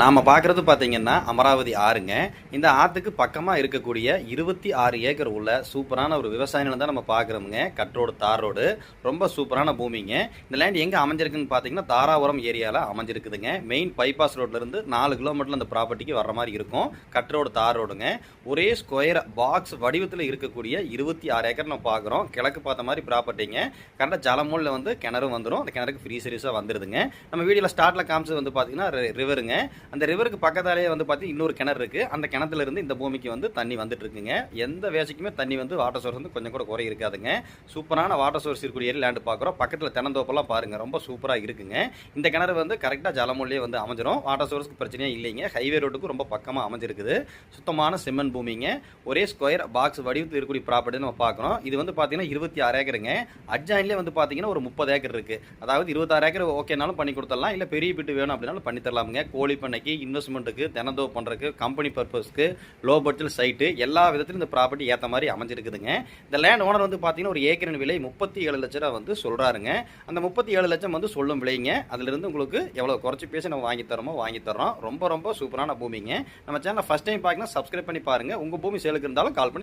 நாம் பார்க்குறது பார்த்தீங்கன்னா அமராவதி ஆறுங்க. இந்த ஆற்றுக்கு பக்கமாக இருக்கக்கூடிய இருபத்தி ஆறு ஏக்கர் உள்ள சூப்பரான ஒரு விவசாய நிலம் தான் நம்ம பார்க்குறோமுங்க கட் ரோடு தார் ரோடு. ரொம்ப சூப்பரான பூமிங்க. இந்த லேண்ட் எங்கே அமைஞ்சிருக்குன்னு பார்த்தீங்கன்னா தாராபுரம் ஏரியாவில் அமைஞ்சிருக்குதுங்க. மெயின் பைபாஸ் ரோட்லேருந்து நாலு கிலோமீட்டரில் அந்த ப்ராப்பர்ட்டிக்கு வர்ற மாதிரி இருக்கும். கட் ரோடு தார் ரோடுங்க. ஒரே ஸ்கொயர் பாக்ஸ் வடிவத்தில் இருக்கக்கூடிய இருபத்தி ஆறு ஏக்கர் நம்ம பார்க்குறோம் கிழக்கு பார்த்த மாதிரி ப்ராப்பர்ட்டிங்க கரெக்டாக ஜலமூலில் வந்து கிணறும் வந்துடும் அந்த கிணறுக்கு ஃப்ரீ சர்வீஸாக வந்துடுதுங்க நம்ம வீடியோவில் ஸ்டார்ட்டில் காமிச்சது வந்து பார்த்தீங்கன்னா ரிவருங்க அந்த ரிவருக்கு பக்கத்தாலேயே வந்து பார்த்தீங்கன்னா இன்னொரு கிணறு இருக்குது அந்த கிணத்துலேருந்து இந்த பூமிக்கு வந்து தண்ணி வந்துட்டு இருக்குங்க. எந்த வேசைக்குமே தண்ணி வந்து வாட்டர் சோர்ஸ் வந்து கொஞ்சம் கூட குறை இருக்காதுங்க. சூப்பரான வாட்டர் சோர்ஸ் இருக்கக்கூடிய ஏரி லேண்டு பார்க்குறோம் பக்கத்தில் தென்னந்தோப்பெல்லாம் பாருங்கள் ரொம்ப சூப்பராக இருக்குங்க. இந்த கிணறு வந்து கரெக்டாக ஜலமொழியே வந்து அமைஞ்சிரும். வாட்டர் சோர்ஸ்க்கு பிரச்சனையே இல்லைங்க. ஹைவே ரோட்டுக்கு ரொம்ப பக்கமாக அமைஞ்சிருக்குது. சுத்தமான சிமெண்ட் பூமிங்க. ஒரே ஸ்கொயர் பாக்ஸ் வடிவத்தில் இருக்கக்கூடிய ப்ராப்பர்ட்டி நம்ம பார்க்குறோம் இது வந்து பார்த்தீங்கன்னா இருபத்தி ஆறு ஏக்கருங்க. அட்ஜாயின்லேயே வந்து பார்த்தீங்கன்னா ஒரு முப்பது ஏக்கர் இருக்குது அதாவது இருபத்தாறு ஏக்கர் ஓகேனாலும் பண்ணி கொடுத்துடலாம். இல்லை பெரிய வீட்டு வேணும் அப்படின்னாலும் பண்ணி தரலாமுங்க. கோழி பண்ணைக்கு இன்வெஸ்ட்மெண்ட்டுக்கு தினந்தோ பண்ணுறதுக்கு கம்பெனி பர்பஸ்க்கு லோ பட்ஜெட் சைட்டு எல்லா விதத்திலும் இந்த ப்ராப்பர்ட்டி ஏற்ற மாதிரி அமைஞ்சிருக்குதுங்க. இந்த லேண்ட் ஓனர் வந்து பார்த்தீங்கன்னா ஒரு ஏக்கரின் விலை முப்பத்தி ஏழு லட்ச ரூபா வந்து சொல்கிறாருங்க அந்த முப்பத்தி ஏழு லட்சம் வந்து சொல்லும் விலைங்க. அதிலிருந்து உங்களுக்கு எவ்வளோ குறைச்சி பேசி நம்ம வாங்கி தரோமோ வாங்கி தரோம் ரொம்ப ரொம்ப சூப்பரான பூமிங்க. நம்ம சேனல் ஃபஸ்ட் டைம் பார்க்கணும் சப்ஸ்கிரைப் பண்ணி பாருங்கள் உங்கள் பூமி சேலுக்கு இருந்தாலும் கால் பண்ணி